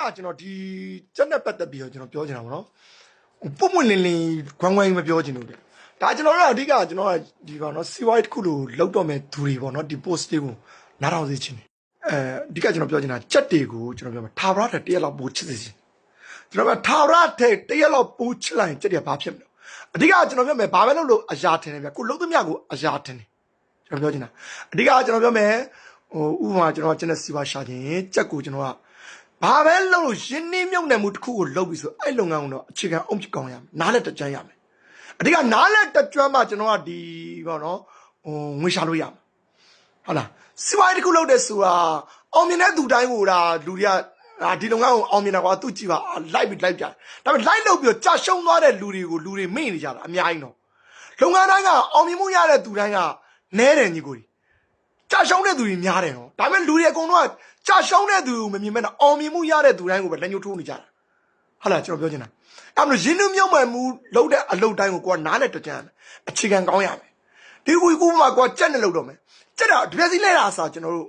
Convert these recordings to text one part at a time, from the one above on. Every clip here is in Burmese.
ကကျွန်တော်ဒီစက်နဲ့ပတ်သက်ပြီးတော့ကျွန်တော်ပြောချင်တာပေါ့နော်ပုံပွင့်လင်းလင်းခွန်းခွန်းမပြောချင်ဘူးတဲ့ဒါကျွန်တော်တို့အဓိကကျွန်တော်ကဒီပေါ့နော်စီဝိုက်တစ်ခုလိုလောက်တော့မဲ့သူတွေပေါ့နော်ဒီ post တွေကိုနားထောင်စေချင်တယ်အဲအဓိကကျွန်တော်ပြောချင်တာကြက်တွေကိုကျွန်တော်ပြောမှာထာဝရတဲ့တရက်လောက်ပို့ချစ်စေချင်ကျွန်တော်ကထာဝရတဲ့တရက်လောက်ပို့ချစ်လိုက်ရင်ကြက်တွေကဘာဖြစ်မလဲအဓိကကျွန်တော်ပြောမယ်ဘာပဲလုပ်လို့အရာထင်တယ်ဗျကိုလုံးသမျှကိုအရာထင်တယ်ကျွန်တော်ပြောချင်တာအဓိကကျွန်တော်ပြောမယ်ဟိုဥပမာကျွန်တော်ကျန်တဲ့စီဝါရှာခြင်းကြက်ကိုကျွန်တော်က ဘာပဲလုပ်လို့ရှင်းနှင်းမြုပ်နယ်မှုတစ်ခုကိုလုပ်ပြီးဆိုအဲ့လုပ်ငန်းကတော့အခြေခံအုံဖြစ်ကောင်းရမယ်နားလက်တကြမ်းရမယ်အဓိကနားလက်တကြမ်းမှကျွန်တော်ကဒီပေါ့နော်ဟိုငွေရှာလို့ရမယ်ဟုတ်လားစီဝိုင်းတစ်ခုလုပ်တဲ့ဆိုတာအောင်မြင်တဲ့သူတိုင်းကိုဒါလူတွေကအာဒီလုပ်ငန်းကိုအောင်မြင်တာကွာသူကြည့်ပါလိုက်ပြီးလိုက်ပြတယ်ဒါပေမဲ့လိုက်လုပ်ပြီးတော့ကြာရှုံးသွားတဲ့လူတွေကိုလူတွေမေ့နေကြတာအများကြီးတော့လုပ်ငန်းတိုင်းကအောင်မြင်မှုရတဲ့သူတိုင်းကနဲတယ်ညီကိုကြီး ကြာရှုံးတဲ့သူတွေများတယ်နော်ဒါပေမဲ့လူတွေအကုန်လုံးကကြာရှုံးတဲ့သူကိုမမြင်မဲ့တော့အောင်မြင်မှုရတဲ့သူတိုင်းကိုပဲလက်ညှိုးထိုးနေကြတာဟုတ်လားကျွန်တော်ပြောချင်တာအဲ့မလို့ရင်းနှီးမြုပ်မှန်မှုလုပ်တဲ့အလုပ်တိုင်းကိုကိုကနားနဲ့တကြံအခြေခံကောင်းရမယ်ဒီကူကူမှကိုကကြက်နဲ့လုပ်တော့မယ်ကြက်တာတပြက်စီလဲတာအစားကျွန်တော်တို့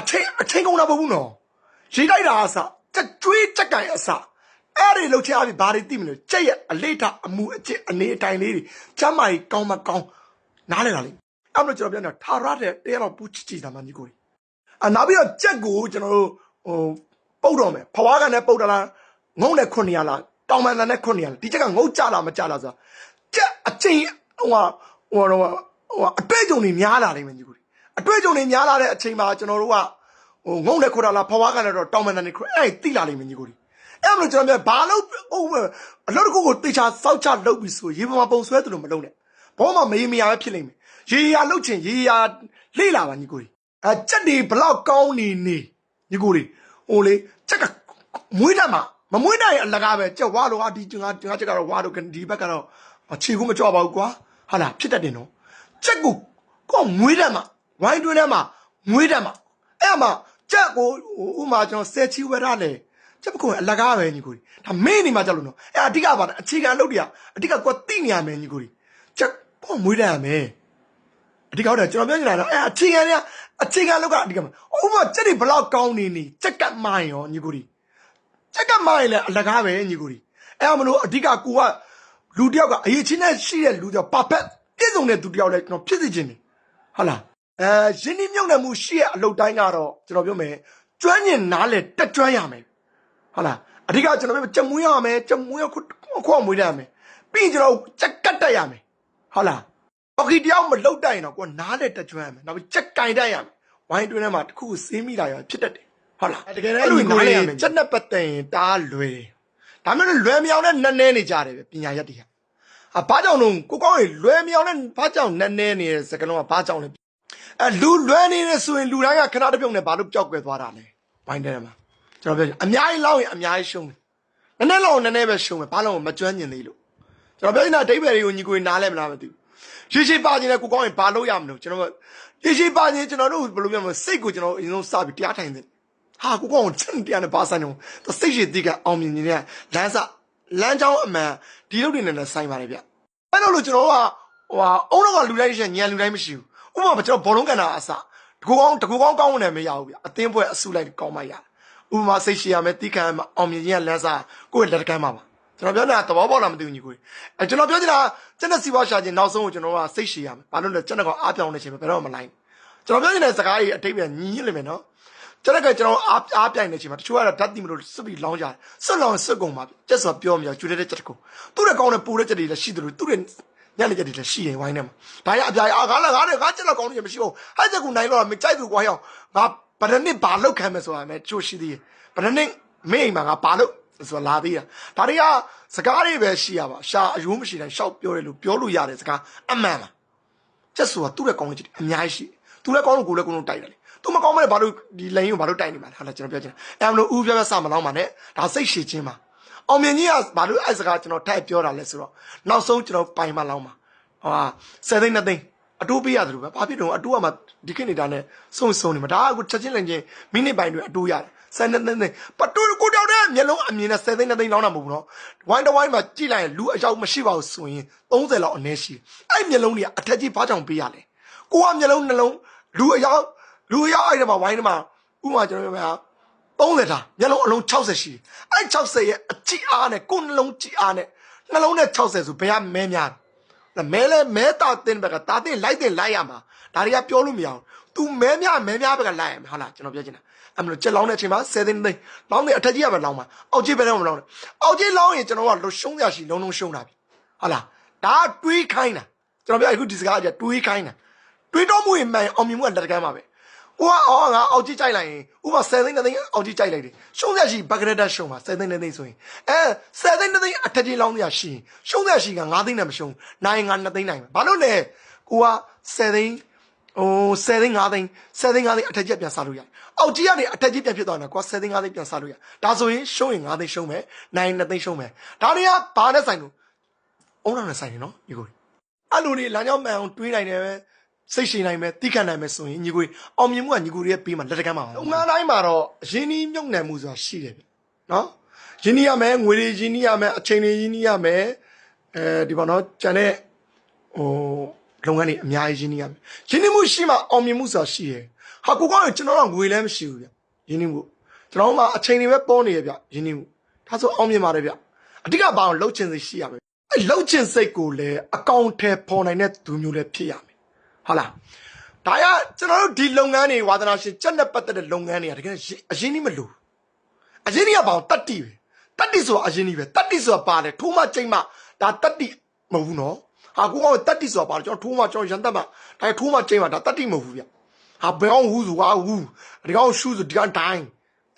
အချိန်အချိန်ကုန်တာမဟုတ်ဘူးနော်ရေးလိုက်တာအစားကြက်ကျွေးကြက်ကန်အစားအဲ့ဒီလှုပ်ချအပြီဘာတွေသိမလို့ကြက်ရဲ့အလေးထားအမှုအကျင့်အနေအတိုင်းလေးတွေချမ်းမာကြီးကောင်းမကောင်းနားလဲတာလေ အဲ့လိုကျွန်တော်ပြောနေတာထာရတဲ့တရားတော်ပူချစ်ချစ်တာမှညီကိုကြီးအနောက်ပြီးတော့ကြက်ကိုကျွန်တော်တို့ဟိုပုတ်တော့မယ်ဖွားကနဲ့ပုတ်တလားငုံနဲ့900လားတောင်ပန်တန်နဲ့900လားဒီချက်ကငုံကြလားမကြလားဆိုတာကြက်အချင်းဟိုဟာဟိုတော့ဟိုအတွေ့အကြုံတွေများလာနိုင်မယ်ညီကိုကြီးအတွေ့အကြုံတွေများလာတဲ့အချိန်မှာကျွန်တော်တို့ကဟိုငုံနဲ့900လားဖွားကနဲ့တော့တောင်ပန်တန်နဲ့900အဲ့တိလာနိုင်မယ်ညီကိုကြီးအဲ့လိုကျွန်တော်ပြောဘာလို့ဟိုအလုပ်တစ်ခုကိုတေချာစောက်ချလုပ်ပြီးဆိုရေပေါ်မှာပုံဆွဲသလိုမလုပ်နဲ့ဘောမှာမေးမရပဲဖြစ်နေမယ် ရေရာလှုပ်ချင်ရေရာလေ့လာပါညီကိုကြီးအဲကြက်တွေဘလောက်ကောင်းနေနေညီကိုကြီးဟိုလေကြက်ကမွေးတတ်မှာမမွေးနိုင်ရင်အလကားပဲကြက်ဝါလို့ဟာဒီငါငါကြက်ကတော့ဝါလို့ဒီဘက်ကတော့ခြေကူးမကြောက်ပါဘူးကွာဟာလားဖြစ်တတ်တယ်နော်ကြက်ကိုကောမွေးတတ်မှာဝိုင်းတွင်းထဲမှာမွေးတတ်မှာအဲ့မှာကြက်ကိုဥမာကျွန်တော်ဆယ်ချီဝရလေကျက်ပကွန်အလကားပဲညီကိုကြီးဒါမေ့နေမှာကြောက်လို့နော်အဲ့အဓိကပါအခြေခံအလုပ်တွေကအဓိကကိုတိနေရမယ်ညီကိုကြီးကျက်ပေါ့မွေးတတ်ရမယ် အဓိကဟုတ်တယ်ကျွန်တော်ပြောနေတာတော့အဲအခြေခံတွေကအခြေခံလောက်ကအဓိကမှာဥပမာစက်တွေဘလောက်ကောင်းနေနေစက်ကတ်မိုင်းရောညီကိုဒီစက်ကတ်မိုင်းလည်းအလကားပဲညီကိုဒီအဲအမလို့အဓိကကိုကလူတယောက်ကအရေးချင်းနဲ့ရှိတဲ့လူတယောက်ပါဖက်ပြည့်စုံတဲ့သူတယောက်လည်းကျွန်တော်ဖြစ်စေချင်တယ်ဟုတ်လားအဲရင်းနှီးမြုပ်နှံမှုရှိရဲ့အလုပ်တိုင်းကတော့ကျွန်တော်ပြောမယ်ကျွမ်းကျင်နားလဲတက်ကျွမ်းရမယ်ဟုတ်လားအဓိကကျွန်တော်ပြောကြက်မွေးရမယ်ကြက်မွေးရခွခွမွေးရမယ်ပြီးရင်ကျွန်တော်ကြက်ကတ်တက်ရမယ်ဟုတ်လားပ ကီတယောက်မလုတ်တိုက်ရင်တော့ကိုကနားနဲ့တကြွမ်းမယ်နောက်ပြီးချက်ကင်တိုက်ရမယ်ဝိုင်းတွင်းထဲမှာတစ်ခုကိုစေးမိတာရောဖြစ်တတ်တယ်ဟုတ်လားတကယ်လည်းအဲ့လိုနားလဲရမယ်ချက်နဲ့ပတ်သက်ရင်တားလွယ်တယ်ဒါမှမဟုတ်လွယ်မြောင်နဲ့နက်နဲနေကြတယ်ပဲပညာရက်တွေကဟာဘာကြောင့်လို့ကိုကောင်းရင်လွယ်မြောင်နဲ့ဘာကြောင့်နက်နဲနေတဲ့စကလုံးကဘာကြောင့်လဲအဲလူလွယ်နေတယ်ဆိုရင်လူတိုင်းကခဏတစ်ပြုံနဲ့ဘာလို့ကြောက်ကွယ်သွားတာလဲဝိုင်းထဲမှာကျွန်တော်ပြောချင်အများကြီးလောက်ရင်အများကြီးရှုံးတယ်နည်းနည်းလောက်နည်းနည်းပဲရှုံးမယ်ဘာလို့မကျွမ်းကျင်သေးလို့ကျွန်တော်ပြောနေတာအဓိပ္ပာယ်တွေကိုညီကိုနားလဲမလားမသိဘူး ရေရှိပါခြင်းနဲ့ကိုကောင်းရင်ဘာလုပ်ရမလို့ကျွန်တော်ရေရှိပါခြင်းကျွန်တော်တို့ဘယ်လိုပြောမလဲစိတ်ကိုကျွန်တော်အရင်ဆုံးစပြီးတရားထိုင်တယ်ဟာကိုကောင်းချန်တရားနဲ့ဘာဆိုင်တော့စိတ်ရှိတိကအောင်မြင်နေတဲ့လမ်းစလမ်းကြောင်းအမှန်ဒီလိုတွေနဲ့လည်းဆိုင်ပါတယ်ဗျအဲ့လိုလို့ကျွန်တော်ကဟိုဟာအုံးတော့ကလူတိုင်းရှိညံလူတိုင်းမရှိဘူးဥပမာကျွန်တော်ဘောလုံးကန်တာအစတကူကောင်းတကူကောင်းကောင်းနေမရဘူးဗျအသင်းပွဲအစုလိုက်ကောင်းမှရဥပမာစိတ်ရှိရမယ်တိခံအောင်မြင်ခြင်းကလမ်းစကိုယ့်ရဲ့လက်ကမ်းမှာပါ ကျွန်တော်ပြောနေတာသဘောပေါက်လားမသိဘူးညီကိုအဲကျွန်တော်ပြောနေတာကျက်နဲ့စီးပွားရှာခြင်းနောက်ဆုံးကိုကျွန်တော်ကစိတ်ရှည်ရမယ်ဘာလို့လဲကျက်နဲ့ကောင်အားပြောင်းနေခြင်းပဲဘယ်တော့မှမလိုက်ကျွန်တော်ပြောနေတဲ့စကားကြီးအတိတ်ပဲညီညွတ်လိမ့်မယ်နော်ကျက်ကကျွန်တော်အားအားပြိုင်နေခြင်းမှာတချို့ကတော့ဓာတ်တိမလို့စွပ်ပြီးလောင်းကြတယ်စွပ်လောင်းစွပ်ကုန်ပါကျက်ဆိုပြောမရကျွေးတဲ့ချက်တကူသူ့ရဲ့ကောင်းတဲ့ပူတဲ့ချက်တွေလည်းရှိတယ်လို့သူ့ရဲ့ညနေချက်တွေလည်းရှိရင်ဝိုင်းထဲမှာဒါရအပြားအာငါလည်းငါလည်းငါချက်တော့ကောင်းနေမရှိဘူးဟဲ့ချက်ကူနိုင်တော့မကြိုက်ဘူးကွာဟောငါဗရနစ်ဘာလောက်ခံမယ်ဆိုတာမဲ့ချိုးရှိသေးတယ်ဗရနစ်မင်းအိမ်မှာငါဘာလို့ ဆိုတာလာသေးတာဒါတွေကစကားတွေပဲရှိရပါရှာအယိုးမရှိတိုင်းရှောက်ပြောတယ်လို့ပြောလို့ရတယ်စကားအမှန်ပါချက်ဆိုတာသူ့ရဲ့ကောင်းတဲ့ချက်တွေအများကြီးရှိသူလည်းကောင်းလို့ကိုယ်လည်းကိုယ်လုံးတိုက်တယ်လေသူမကောင်းမဲ့ဘာလို့ဒီလိန်ကိုဘာလို့တိုက်နေမှာလဲဟာလားကျွန်တော်ပြောချင်တယ်အဲမလို့ဦးပြပြစမလောင်းပါနဲ့ဒါစိတ်ရှည်ခြင်းပါအောင်မြင်ကြီးကဘာလို့အဲ့စကားကျွန်တော်ထိုက်ပြောတာလဲဆိုတော့နောက်ဆုံးကျွန်တော်ပိုင်မလောင်းပါဟာဆယ်သိန်းနှစ်သိန်းအတိုးပေးရတယ်လို့ပဲဘာဖြစ်တော့အတိုးကမှဒီခေတ်နေတာနဲ့စုံစုံနေမှာဒါကအခုချက်ချင်းလင်ချင်းမိနစ်ပိုင်းတွေအတိုးရတယ် ဆယ်နှစ်သိန်းပတူကိုတောက်တဲ့မျက်လုံးအမြင်နဲ့ဆယ်သိန်းနှစ်သိန်းလောင်းတာမဟုတ်ဘူးနော်ဝိုင်းတဝိုင်းမှာကြည့်လိုက်ရင်လူအယောက်မရှိပါဘူးဆိုရင်30လောက်အနည်းရှိအဲ့မျက်လုံးတွေကအထက်ကြီးဘာကြောင့်ပေးရလဲကိုကမျက်လုံးနှလုံးလူအယောက်လူအယောက်အဲ့ဒါမှာဝိုင်းထဲမှာဥပမာကျွန်တော်ပြောမှာ30ထားမျက်လုံးအလုံး60ရှိတယ်အဲ့60ရဲ့အကြည့်အားနဲ့ကိုယ်နှလုံးကြည့်အားနဲ့နှလုံးနဲ့60ဆိုဘယ်ကမဲများလဲမဲလဲမဲတာတင်ဘက်ကတာတင်လိုက်တင်လိုက်ရမှာဒါတွေကပြောလို့မရအောင် तू မဲများမဲများဘက်ကလိုက်ရမှာဟုတ်လားကျွန်တော်ပြောချင်တာ အဲ့မလို့ချက်လောင်းတဲ့အချိန်မှာ7သိန်းသိန်းလောင်းတဲ့အထက်ကြီးကပဲလောင်းမှာအောက်ကြီးပဲတော့မလောင်းနဲ့အောက်ကြီးလောင်းရင်ကျွန်တော်ကလုံရှုံးရရှိလုံးလုံးရှုံးတာပြီဟုတ်လားဒါကတွေးခိုင်းတာကျွန်တော်ပြောအခုဒီစကားကတွေးခိုင်းတာတွေးတော့မှုရင်မှန်အောင်မြင်မှုကလက်ကမ်းပါပဲဟိုကအော်ငါအောက်ကြီးကြိုက်လိုက်ရင်ဥပမာ10သိန်း2သိန်းအောက်ကြီးကြိုက်လိုက်တယ်ရှုံးရရှိဘဂရဒတ်ရှုံးပါ10သိန်း2သိန်းဆိုရင်အဲ10သိန်း2သိန်းအထက်ကြီးလောင်းရရှိရင်ရှုံးရရှိက9သိန်းနဲ့မရှုံးနိုင်ငါ2သိန်းနိုင်ဘာလို့လဲကိုက10သိန်း ဟို10သိန်း5သိန်း10သိန်း5သိန်းအထက်ကြီးပြန်စားလို့ရတယ်အောက်ကြီးကနေအထက်ကြီးပြန်ဖြစ်သွားတာကိုက10သိန်း5သိန်းပြန်စားလို့ရဒါဆိုရင်ရှုံးရင်9သိန်းရှုံးမယ်နိုင်2သိန်းရှုံးမယ်ဒါတွေကဘာနဲ့ဆိုင်လို့အုံးတော်နဲ့ဆိုင်တယ်နော်ဒီကိုအဲ့လိုတွေလမ်းကြောင်းမှန်အောင်တွေးနိုင်တယ်ပဲစိတ်ရှိနိုင်မယ်တိခတ်နိုင်မယ်ဆိုရင်ညီကိုအောင်မြင်မှုကညီကိုရဲ့ပေးမှာလက်တကမ်းပါလုပ်ငန်းတိုင်းမှာတော့ရင်းနှီးမြုပ်နှံမှုဆိုတာရှိတယ်ဗျနော်ရင်းနှီးရမယ်ငွေတွေရင်းနှီးရမယ်အချိန်တွေရင်းနှီးရမယ်အဲဒီပေါ့နော်ကျန်တဲ့ဟို လုပ်ငန်းတွေအများကြီးရင်းနှီးရမယ်ရင်းနှီးမှုရှိမှအောင်မြင်မှုဆိုတာရှိတယ်ဟာကိုကောကျွန်တော်ကငွေလည်းမရှိဘူးဗျရင်းနှီးမှုကျွန်တော်မှအချိန်တွေပဲပေါ်နေရဗျရင်းနှီးမှုဒါဆိုအောင်မြင်ပါတယ်ဗျအဓိကဘာအောင်လှုပ်ချင်စိတ်ရှိရမယ်အဲလှုပ်ချင်စိတ်ကိုလည်းအကောင့်ထဲပေါ်နိုင်တဲ့သူမျိုးလည်းဖြစ်ရမယ်ဟုတ်လားဒါရကျွန်တော်တို့ဒီလုပ်ငန်းတွေဝါသနာရှင်စက်နဲ့ပတ်သက်တဲ့လုပ်ငန်းတွေကတကယ်အရင်ကြီးမလို့အရင်ကြီးကဘာအောင်တတ်တိပဲတတ်တိဆိုတာအရင်ကြီးပဲတတ်တိဆိုတာပါတယ်ထိုးမှချိန်မှဒါတတ်တိမဟုတ်ဘူးနော် ဟာကိုကောင်တတ်တိဆိုတာပါတယ်ကျွန်တော်ထိုးမှကျွန်တော်ရန်တက်မှဒါထိုးမှချိန်မှဒါတတ်တိမဟုတ်ဘူးဗျဟာဘယ်အောင်ဟူးဆိုဟာဟူးဒီကောင်ရှူးဆိုဒီကောင်တိုင်း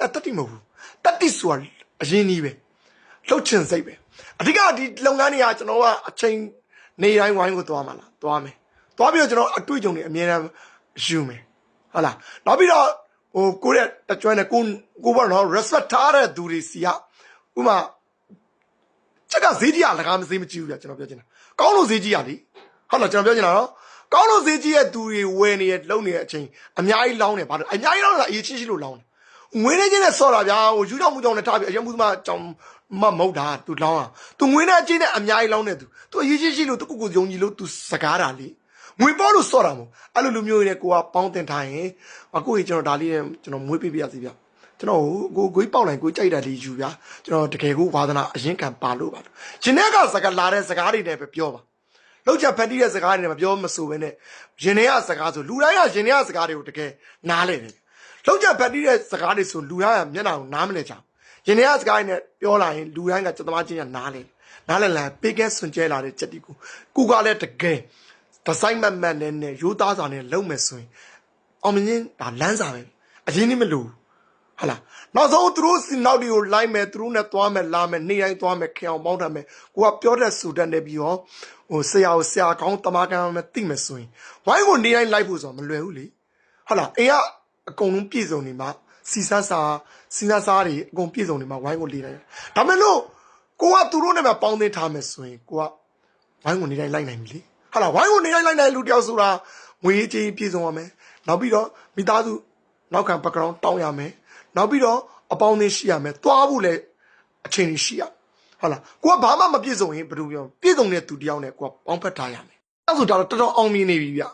အဲတတ်တိမဟုတ်ဘူးတတ်တိဆိုတာအရင်ကြီးပဲလှုပ်ချင်စိတ်ပဲအဓိကဒီလုပ်ငန်းတွေကကျွန်တော်ကအချိန်နေတိုင်းဝိုင်းကိုသွားမှာလားသွားမယ်သွားပြီးတော့ကျွန်တော်အတွေ့အကြုံတွေအများအားယူမယ်ဟုတ်လားနောက်ပြီးတော့ဟိုကိုယ့်ရဲ့တကြွနဲ့ကိုကိုဘာနော် respect ထားတဲ့သူတွေစီကဥမာချက်ကဈေးကြီးကလကားမဈေးမကြည့်ဘူးဗျကျွန်တော်ပြောချင်တာ ကောင်းလို့ဈေးကြီးရလေဟုတ်လားကျွန်တော်ပြောချင်တာနော်ကောင်းလို့ဈေးကြီးရဲ့သူတွေဝယ်နေရလုံနေတဲ့အချိန်အများကြီးလောင်းနေဘာလို့အများကြီးလောင်းတာအရေးချင်းရှိလို့လောင်းတယ်ငွေနဲ့ချင်းနဲ့ဆော့တာဗျာဟိုယူတော့မှုကြောင့်နဲ့ထားပြီးအရင်မှုသမားကြောင့်မမဟုတ်တာသူလောင်းอ่ะသူငွေနဲ့ချင်းနဲ့အများကြီးလောင်းနေသူသူအရေးချင်းရှိလို့သူကိုကိုယုံကြည်လို့သူစကားတာလေငွေပေါ်လို့စော့တာမို့အဲ့လိုလူမျိုးတွေနဲ့ကိုကပေါင်းတင်ထားရင်အခုကြီးကျွန်တော်ဒါလေးနဲ့ကျွန်တော်မွေးပေးပြရစီဗျ ကျွန်တော်ကိုကိုကြီးပေါက်လိုက်ကိုကြိုက်တာလေးယူဗျာကျွန်တော်တကယ်ကိုဝါသနာအရင်ကံပါလို့ပါလို့ရှင်တဲ့ကစကားလာတဲ့စကားတွေနဲ့ပဲပြောပါလောက်ချဖက်တီးတဲ့စကားတွေနဲ့မပြောမဆိုဘဲနဲ့ရင်ထဲကစကားဆိုလူတိုင်းကရင်ထဲကစကားတွေကိုတကယ်နားလဲတယ်လောက်ချဖက်တီးတဲ့စကားတွေဆိုလူတိုင်းကမျက်နှာကိုနားမလဲကြဘူးရင်ထဲကစကားတွေနဲ့ပြောလာရင်လူတိုင်းကစက်သမားချင်းကနားလဲနားလဲလာပေးကဲစွန်ကျဲလာတဲ့ချက်တီကိုကိုကလည်းတကယ်ဒီဇိုင်းမတ်မတ်နဲ့နဲ့ရိုးသားစွာနဲ့လုပ်မယ်ဆိုရင်အောင်မြင်ဒါလမ်းစာပဲအရင်นี่မလို့ ဟာလားနောက်ဆုံးသူတို့စီနောက်တွေကိုလိုက်မယ်သူတို့နဲ့သွားမယ်လာမယ်နေတိုင်းသွားမယ်ခေအောင်ပေါင်းထားမယ်ကိုကပြောတဲ့ဆူတတ်နေပြီးတော့ဟိုဆရာကိုဆရာကောင်းတမကန်မယ်သိမယ်ဆိုရင်ဝိုင်းကိုနေတိုင်းလိုက်ဖို့ဆိုတော့မလွယ်ဘူးလေဟုတ်လားအိမ်ကအကုန်လုံးပြည့်စုံနေမှာစီဆန်းစာစီဆန်းစားတွေအကုန်ပြည့်စုံနေမှာဝိုင်းကိုနေတိုင်းဒါမဲ့လို့ကိုကသူတို့နဲ့မှပေါင်းသိထားမယ်ဆိုရင်ကိုကဝိုင်းကိုနေတိုင်းလိုက်နိုင်ပြီလေဟာလားဝိုင်းကိုနေတိုင်းလိုက်နိုင်လူတယောက်ဆိုတာငွေကြေးပြည့်စုံရမယ်နောက်ပြီးတော့မိသားစုနောက်ခံ background တောင်းရမယ် နောက်ပြီးတော့အပေါင်းအသင်းရှိရမယ်သွားဖို့လည်းအချိန်ကြီးရှိရဟုတ်လားကိုကဘာမှမပြည့်စုံရင်ဘယ်လိုပြောပြည့်စုံတဲ့သူတယောက်နဲ့ကိုကပေါင်းဖက်ထားရမယ်အဲ့ဆိုဒါတော့တော်တော်အောင်မြင်နေပြီဗျ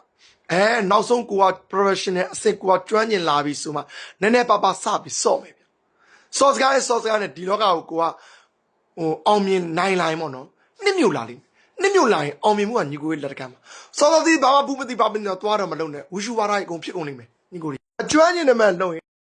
အဲနောက်ဆုံးကိုက professional အစစ်ကိုကကျွမ်းကျင်လာပြီဆိုမှနည်းနည်းပါးပါးစပြီးစော့မယ်ဗျစော့စကားနဲ့စော့စကားနဲ့ဒီလောကကိုကိုကဟိုအောင်မြင်နိုင်လာရင်ပေါ့နော်နှစ်မြို့လာလိမ့်မယ်နှစ်မြို့လာရင်အောင်မြင်မှုကညီကိုရဲ့လက်တကမ်းမှာစောစောစီးဘာမှဘူးမသိပါဘူးတော့သွားတော့မလုံးနဲ့ဝူရှူဝါဒကြီးအကုန်ဖြစ်ကုန်နေမယ်ညီကိုကြီးအကျွမ်းကျင်တဲ့မဲ့လုံးရင်